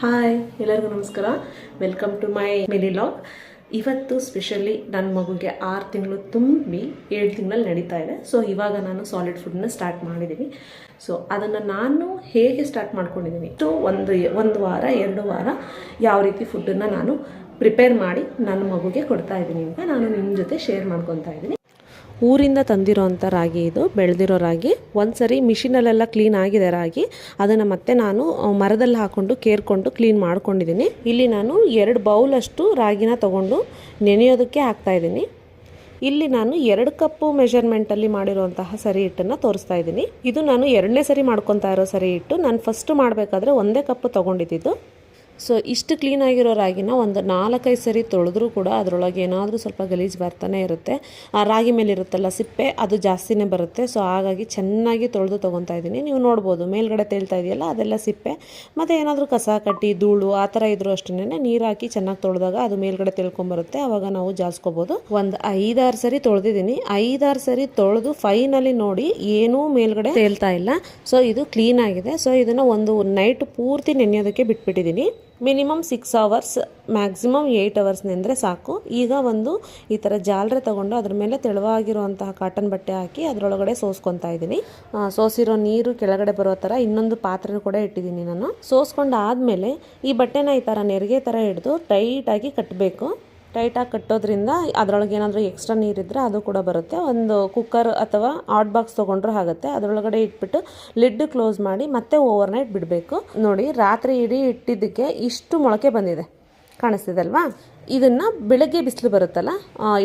Hi, ಎಲ್ಲರಿಗೂ ನಮಸ್ಕಾರ. Welcome to my mini vlog ಇವತ್ತು ಸ್ಪೆಷಲಿ ನನ್ನ ಮಗುಗೆ ಆರು ತಿಂಗಳು ತುಂಬಿ ಏಳು ತಿಂಗಳಲ್ಲಿ ನಡೀತಾ ಇದೆ. ಸೊ ಇವಾಗ ನಾನು ಸಾಲಿಡ್ ಫುಡ್ನ ಸ್ಟಾರ್ಟ್ ಮಾಡಿದ್ದೀನಿ ಸೊ ಅದನ್ನು ನಾನು ಹೇಗೆ ಸ್ಟಾರ್ಟ್ ಮಾಡ್ಕೊಂಡಿದ್ದೀನಿ ಸೊ ಒಂದು ಒಂದು ವಾರ, ಎರಡು ವಾರ ಯಾವ ರೀತಿ ಫುಡ್ಡನ್ನು ನಾನು ಪ್ರಿಪೇರ್ ಮಾಡಿ ನನ್ನ ಮಗುಗೆ ಕೊಡ್ತಾ ಇದ್ದೀನಿ ಅಂತ ನಾನು ನಿಮ್ಮ ಜೊತೆ ಶೇರ್ ಮಾಡ್ಕೊತಾ ಇದ್ದೀನಿ ಊರಿಂದ ತಂದಿರೋಂಥ ರಾಗಿ ಇದು, ಬೆಳೆದಿರೋ ರಾಗಿ. ಒಂದು ಸರಿ ಮಿಷಿನಲ್ಲೆಲ್ಲ ಕ್ಲೀನ್ ಆಗಿದೆ ರಾಗಿ, ಅದನ್ನು ಮತ್ತೆ ನಾನು ಮರದಲ್ಲಿ ಹಾಕ್ಕೊಂಡು ಕೇರ್ಕೊಂಡು ಕ್ಲೀನ್ ಮಾಡ್ಕೊಂಡಿದ್ದೀನಿ. ಇಲ್ಲಿ ನಾನು ಎರಡು ಬೌಲಷ್ಟು ರಾಗಿನ ತೊಗೊಂಡು ನೆನೆಯೋದಕ್ಕೆ ಹಾಕ್ತಾ ಇದ್ದೀನಿ. ಇಲ್ಲಿ ನಾನು ಎರಡು ಕಪ್ಪು ಮೆಷರ್ಮೆಂಟಲ್ಲಿ ಮಾಡಿರುವಂತಹ ಸರಿ ಹಿಟ್ಟನ್ನು ತೋರಿಸ್ತಾ ಇದ್ದೀನಿ. ಇದು ನಾನು ಎರಡನೇ ಸರಿ ಮಾಡ್ಕೊತಾ ಇರೋ ಸರಿ ಹಿಟ್ಟು. ನಾನು ಫಸ್ಟ್ ಮಾಡಬೇಕಾದ್ರೆ ಒಂದೇ ಕಪ್ಪು ತೊಗೊಂಡಿದ್ದು ಸೊ ಇಷ್ಟು ಕ್ಲೀನ್ ಆಗಿರೋ ರಾಗಿನ ಒಂದು ನಾಲ್ಕೈದು ಸರಿ ತೊಳೆದ್ರೂ ಕೂಡ ಅದರೊಳಗೆ ಏನಾದರೂ ಸ್ವಲ್ಪ ಗಲೀಜು ಬರ್ತಾನೆ ಇರುತ್ತೆ. ಆ ರಾಗಿ ಮೇಲೆ ಇರುತ್ತಲ್ಲ ಸಿಪ್ಪೆ, ಅದು ಜಾಸ್ತಿನೇ ಬರುತ್ತೆ. ಸೊ ಹಾಗಾಗಿ ಚೆನ್ನಾಗಿ ತೊಳೆದು ತೊಗೊತಾ ಇದ್ದೀನಿ. ನೀವು ನೋಡ್ಬೋದು, ಮೇಲ್ಗಡೆ ತೇಳ್ತಾ ಇದೆಯಲ್ಲ, ಅದೆಲ್ಲ ಸಿಪ್ಪೆ. ಮತ್ತು ಏನಾದರೂ ಕಸ ಕಟ್ಟಿ ಧೂಳು, ಆ ಥರ ಇದ್ರೂ ಅಷ್ಟೇ ನೀರು ಹಾಕಿ ಚೆನ್ನಾಗಿ ತೊಳೆದಾಗ ಅದು ಮೇಲ್ಗಡೆ ತಿಳ್ಕೊಂಬರುತ್ತೆ. ಆವಾಗ ನಾವು ಜಾಸ್ಕೋಬೋದು. ಒಂದು ಐದಾರು ಸರಿ ತೊಳೆದಿದ್ದೀನಿ. ಐದಾರು ಸರಿ ತೊಳೆದು ಫೈನಲಿ ನೋಡಿ ಏನೂ ಮೇಲ್ಗಡೆ ತೇಳ್ತಾ ಇಲ್ಲ. ಸೊ ಇದು ಕ್ಲೀನ್ ಆಗಿದೆ. ಸೊ ಇದನ್ನು ಒಂದು ನೈಟ್ ಪೂರ್ತಿ ನೆನೆಯೋದಕ್ಕೆ ಬಿಟ್ಬಿಟ್ಟಿದ್ದೀನಿ. Minimum six hours, maximum eight hours ನೆಂದರೆ ಸಾಕು. ಈಗ ಒಂದು ಈ ಥರ ಜಾಲರೆ ತಗೊಂಡು ಅದ್ರ ಮೇಲೆ ತೆಳುವಾಗಿರುವಂತಹ ಕಾಟನ್ ಬಟ್ಟೆ ಹಾಕಿ ಅದರೊಳಗಡೆ ಸೋಸ್ಕೊತಾ ಇದ್ದೀನಿ. ಸೋಸಿರೋ ನೀರು ಕೆಳಗಡೆ ಬರೋ ಥರ ಇನ್ನೊಂದು ಪಾತ್ರೆ ಕೂಡ ಇಟ್ಟಿದ್ದೀನಿ ನಾನು. ಸೋಸ್ಕೊಂಡು ಆದಮೇಲೆ ಈ ಬಟ್ಟೆನ ಈ ಥರ ನೆರಿಗೆ ಥರ ಹಿಡಿದು ಟೈಟಾಗಿ ಕಟ್ಟಬೇಕು ಟೈಟಾಗಿ ಕಟ್ಟೋದ್ರಿಂದ ಅದರೊಳಗೆ ಏನಾದರೂ ಎಕ್ಸ್ಟ್ರಾ ನೀರಿದ್ದರೆ ಅದು ಕೂಡ ಬರುತ್ತೆ. ಒಂದು ಕುಕ್ಕರ್ ಅಥವಾ ಹಾಟ್ ಬಾಕ್ಸ್ ತೊಗೊಂಡ್ರೂ ಆಗುತ್ತೆ. ಅದರೊಳಗಡೆ ಇಟ್ಬಿಟ್ಟು ಲಿಡ್ ಕ್ಲೋಸ್ ಮಾಡಿ ಮತ್ತೆ ಓವರ್ ನೈಟ್ ಬಿಡಬೇಕು. ನೋಡಿ, ರಾತ್ರಿ ಇಡೀ ಇಟ್ಟಿದ್ದಕ್ಕೆ ಇಷ್ಟು ಮೊಳಕೆ ಬಂದಿದೆ. ಕಾಣಿಸ್ತಿದಲ್ವಾ? ಇದನ್ನು ಬೆಳಗ್ಗೆ ಬಿಸಿಲು ಬರುತ್ತಲ್ಲ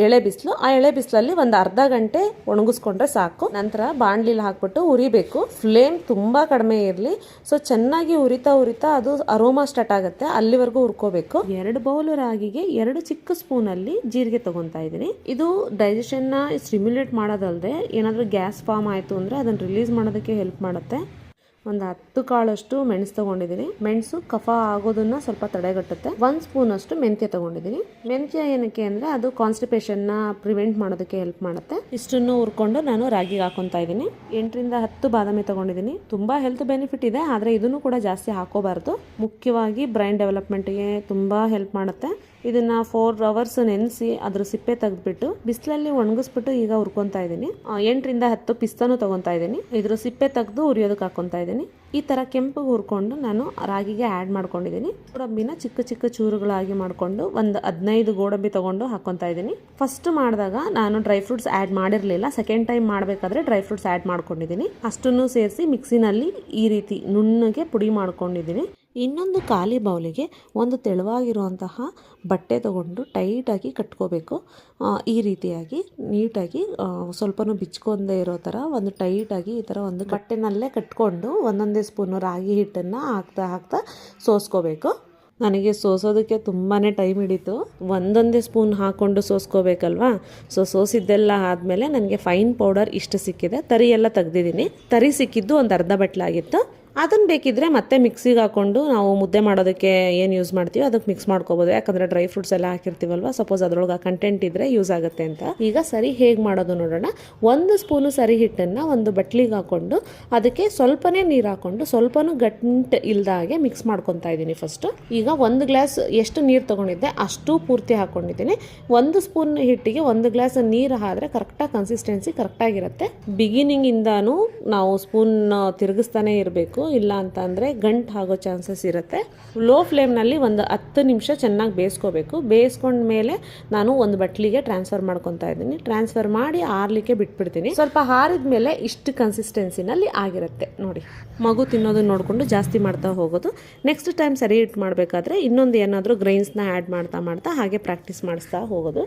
ಎಳೆ ಬಿಸಿಲು. ಆ ಎಳೆ ಬಿಸಿಲಲ್ಲಿ ಒಂದು ಅರ್ಧ ಗಂಟೆ ಒಣಗಿಸ್ಕೊಂಡ್ರೆ ಸಾಕು. ನಂತರ ಬಾಣಲಿಲಿ ಹಾಕ್ಬಿಟ್ಟು ಉರಿಬೇಕು. ಫ್ಲೇಮ್ ತುಂಬ ಕಡಿಮೆ ಇರಲಿ. ಸೊ ಚೆನ್ನಾಗಿ ಉರಿತಾ ಉರಿತಾ ಅದು ಅರೋಮಾ ಸ್ಟಾರ್ಟ್ ಆಗುತ್ತೆ. ಅಲ್ಲಿವರೆಗೂ ಉರ್ಕೋಬೇಕು ಎರಡು ಬೌಲ್ ರಾಗಿಗೆ ಎರಡು ಚಿಕ್ಕ ಸ್ಪೂನಲ್ಲಿ ಜೀರಿಗೆ ತಗೊತಾ ಇದ್ದೀನಿ. ಇದು ಡೈಜೆಷನ್ನ ಸ್ಟಿಮ್ಯುಲೇಟ್ ಮಾಡೋದಲ್ಲದೆ ಏನಾದರೂ ಗ್ಯಾಸ್ ಫಾರ್ಮ್ ಆಯಿತು ಅಂದರೆ ಅದನ್ನು ರಿಲೀಸ್ ಮಾಡೋದಕ್ಕೆ ಹೆಲ್ಪ್ ಮಾಡುತ್ತೆ. ಒಂದು ಹತ್ತು ಕಾಳಷ್ಟು ಮೆಣಸು ತಗೊಂಡಿದ್ದೀನಿ ಮೆಣಸು ಕಫ ಆಗೋದನ್ನ ಸ್ವಲ್ಪ ತಡೆಗಟ್ಟುತ್ತೆ. ಒಂದು ಸ್ಪೂನ್ ಅಷ್ಟು ಮೆಂತ್ಯ ತಗೊಂಡಿದ್ದೀನಿ ಮೆಂತ್ಯ ಏನಕ್ಕೆ ಅಂದರೆ ಅದು ಕಾನ್ಸ್ಟಿಪೇಷನ್ನ ಪ್ರಿವೆಂಟ್ ಮಾಡೋದಕ್ಕೆ ಹೆಲ್ಪ್ ಮಾಡುತ್ತೆ. ಇಷ್ಟನ್ನು ಹುರ್ಕೊಂಡು ನಾನು ರಾಗಿಗೆ ಹಾಕೊತಾ ಇದ್ದೀನಿ. ಎಂಟರಿಂದ ಹತ್ತು ಬಾದಾಮಿ ತಗೊಂಡಿದ್ದೀನಿ ತುಂಬ ಹೆಲ್ತ್ ಬೆನಿಫಿಟ್ ಇದೆ, ಆದರೆ ಇದನ್ನು ಕೂಡ ಜಾಸ್ತಿ ಹಾಕೋಬಾರ್ದು. ಮುಖ್ಯವಾಗಿ ಬ್ರೈನ್ ಡೆವಲಪ್ಮೆಂಟ್ಗೆ ತುಂಬ ಹೆಲ್ಪ್ ಮಾಡುತ್ತೆ. ಇದನ್ನ ಫೋರ್ ಅವರ್ಸ್ ನೆನೆಸಿ ಅದ್ರ ಸಿಪ್ಪೆ ತೆಗೆದ್ಬಿಟ್ಟು ಬಿಸಿಲಲ್ಲಿ ಒಣಗಿಸ್ಬಿಟ್ಟು ಈಗ ಹುರ್ಕೊತಾ ಇದ್ದೀನಿ. ಎಂಟರಿಂದ ಹತ್ತು ಪಿಸ್ತಾನು ತಗೊಂತ ಇದ್ದೀನಿ. ಇದ್ರ ಸಿಪ್ಪೆ ತೆಗೆದು ಉರಿಯೋದಕ್ಕೆ ಹಾಕೊತಾ ಇದ್ದೀನಿ. ಈ ಥರ ಕೆಂಪು ಹುರ್ಕೊಂಡು ನಾನು ರಾಗಿಗೆ ಆ್ಯಡ್ ಮಾಡ್ಕೊಂಡಿದ್ದೀನಿ. ಗೋಡಂಬಿನ ಚಿಕ್ಕ ಚಿಕ್ಕ ಚೂರುಗಳಾಗಿ ಮಾಡಿಕೊಂಡು ಒಂದು ಹದಿನೈದು ಗೋಡಂಬಿ ತೊಗೊಂಡು ಹಾಕ್ಕೊತಾ ಇದ್ದೀನಿ. ಫಸ್ಟ್ ಮಾಡಿದಾಗ ನಾನು ಡ್ರೈ ಫ್ರೂಟ್ಸ್ ಆ್ಯಡ್ ಮಾಡಿರಲಿಲ್ಲ. ಸೆಕೆಂಡ್ ಟೈಮ್ ಮಾಡಬೇಕಾದ್ರೆ ಡ್ರೈ ಫ್ರೂಟ್ಸ್ ಆ್ಯಡ್ ಮಾಡ್ಕೊಂಡಿದ್ದೀನಿ. ಅಷ್ಟನ್ನು ಸೇರಿಸಿ ಮಿಕ್ಸಿನಲ್ಲಿ ಈ ರೀತಿ ನುಣ್ಣಗೆ ಪುಡಿ ಮಾಡ್ಕೊಂಡಿದ್ದೀನಿ. ಇನ್ನೊಂದು ಖಾಲಿ ಬೌಲಿಗೆ ಒಂದು ತೆಳುವಾಗಿರುವಂತಹ ಬಟ್ಟೆ ತಗೊಂಡು ಟೈಟಾಗಿ ಕಟ್ಕೋಬೇಕು. ಈ ರೀತಿಯಾಗಿ ನೀಟಾಗಿ ಸ್ವಲ್ಪನೂ ಬಿಚ್ಕೊಂಡೇ ಇರೋ ಥರ ಒಂದು ಟೈಟಾಗಿ ಈ ಥರ ಒಂದು ಬಟ್ಟೆನಲ್ಲೇ ಕಟ್ಕೊಂಡು ಒಂದೊಂದೇ ಸ್ಪೂನು ರಾಗಿ ಹಿಟ್ಟನ್ನು ಹಾಕ್ತಾ ಹಾಕ್ತಾ ಸೋಸ್ಕೋಬೇಕು. ನನಗೆ ಸೋಸೋದಕ್ಕೆ ತುಂಬಾ ಟೈಮ್ ಹಿಡಿತು. ಒಂದೊಂದೇ ಸ್ಪೂನ್ ಹಾಕ್ಕೊಂಡು ಸೋಸ್ಕೋಬೇಕಲ್ವಾ? ಸೊ, ಸೋಸಿದ್ದೆಲ್ಲ ಆದಮೇಲೆ ನನಗೆ ಫೈನ್ ಪೌಡರ್ ಇಷ್ಟು ಸಿಕ್ಕಿದೆ. ತರಿ ಎಲ್ಲ ತೆಗ್ದಿದ್ದೀನಿ. ತರಿ ಸಿಕ್ಕಿದ್ದು ಒಂದು ಅರ್ಧ ಬಟ್ಲಾಗಿತ್ತು. ಅದನ್ನು ಬೇಕಿದ್ರೆ ಮತ್ತೆ ಮಿಕ್ಸಿಗೆ ಹಾಕ್ಕೊಂಡು ನಾವು ಮುದ್ದೆ ಮಾಡೋದಕ್ಕೆ ಏನು ಯೂಸ್ ಮಾಡ್ತೀವಿ ಅದಕ್ಕೆ ಮಿಕ್ಸ್ ಮಾಡ್ಕೋಬೋದು. ಯಾಕಂದರೆ ಡ್ರೈ ಫ್ರೂಟ್ಸ್ ಎಲ್ಲ ಹಾಕಿರ್ತೀವಲ್ವ? ಸಪೋಸ್ ಅದ್ರೊಳಗೆ ಕಂಟೆಂಟ್ ಇದ್ದರೆ ಯೂಸ್ ಆಗುತ್ತೆ ಅಂತ. ಈಗ ಸರಿ ಹೇಗೆ ಮಾಡೋದು ನೋಡೋಣ. ಒಂದು ಸ್ಪೂನು ಸರಿ ಹಿಟ್ಟನ್ನು ಒಂದು ಬಟ್ಲಿಗೆ ಹಾಕ್ಕೊಂಡು ಅದಕ್ಕೆ ಸ್ವಲ್ಪನೇ ನೀರು ಹಾಕ್ಕೊಂಡು ಸ್ವಲ್ಪನೂ ಗಂಟು ಹಾಗೆ ಮಿಕ್ಸ್ ಮಾಡ್ಕೊತಾ ಇದ್ದೀನಿ ಫಸ್ಟು ಈಗ ಒಂದು ಗ್ಲಾಸ್ ಎಷ್ಟು ನೀರು ತೊಗೊಂಡಿದ್ದೆ ಅಷ್ಟು ಪೂರ್ತಿ ಹಾಕ್ಕೊಂಡಿದ್ದೀನಿ ಒಂದು ಸ್ಪೂನ್ ಹಿಟ್ಟಿಗೆ ಒಂದು ಗ್ಲಾಸ್ ನೀರು ಆದರೆ ಕರೆಕ್ಟಾಗಿ ಕನ್ಸಿಸ್ಟೆನ್ಸಿ ಕರೆಕ್ಟಾಗಿರುತ್ತೆ ಬಿಗಿನಿಂಗಿಂದನೂ ನಾವು ಸ್ಪೂನ್ ತಿರುಗಿಸ್ತಾನೆ ಇರಬೇಕು. ಇಲ್ಲ ಅಂತ ಅಂದರೆ ಗಂಟು ಆಗೋ ಚಾನ್ಸಸ್ ಇರುತ್ತೆ. ಲೋ ಫ್ಲೇಮ್ನಲ್ಲಿ ಒಂದು ಹತ್ತು ನಿಮಿಷ ಚೆನ್ನಾಗಿ ಬೇಯಿಸ್ಕೋಬೇಕು. ಬೇಯಿಸ್ಕೊಂಡ ಮೇಲೆ ನಾನು ಒಂದು ಬಟ್ಲಿಗೆ ಟ್ರಾನ್ಸ್ಫರ್ ಮಾಡ್ಕೊತಾ ಇದ್ದೀನಿ. ಟ್ರಾನ್ಸ್ಫರ್ ಮಾಡಿ ಆರ್ಲಿಕ್ಕೆ ಬಿಟ್ಬಿಡ್ತೀನಿ. ಸ್ವಲ್ಪ ಹಾರಿದ ಮೇಲೆ ಇಷ್ಟು ಕನ್ಸಿಸ್ಟೆನ್ಸಿನಲ್ಲಿ ಆಗಿರುತ್ತೆ. ನೋಡಿ, ಮಗು ತಿನ್ನೋದನ್ನ ನೋಡಿಕೊಂಡು ಜಾಸ್ತಿ ಮಾಡ್ತಾ ಹೋಗೋದು. ನೆಕ್ಸ್ಟ್ ಟೈಮ್ ಸರಿ ಇಟ್ಟು ಮಾಡಬೇಕಾದ್ರೆ ಇನ್ನೊಂದು ಏನಾದರೂ ಗ್ರೈನ್ಸ್ನ ಆ್ಯಡ್ ಮಾಡ್ತಾ ಮಾಡ್ತಾ ಹಾಗೆ ಪ್ರಾಕ್ಟೀಸ್ ಮಾಡಿಸ್ತಾ ಹೋಗೋದು.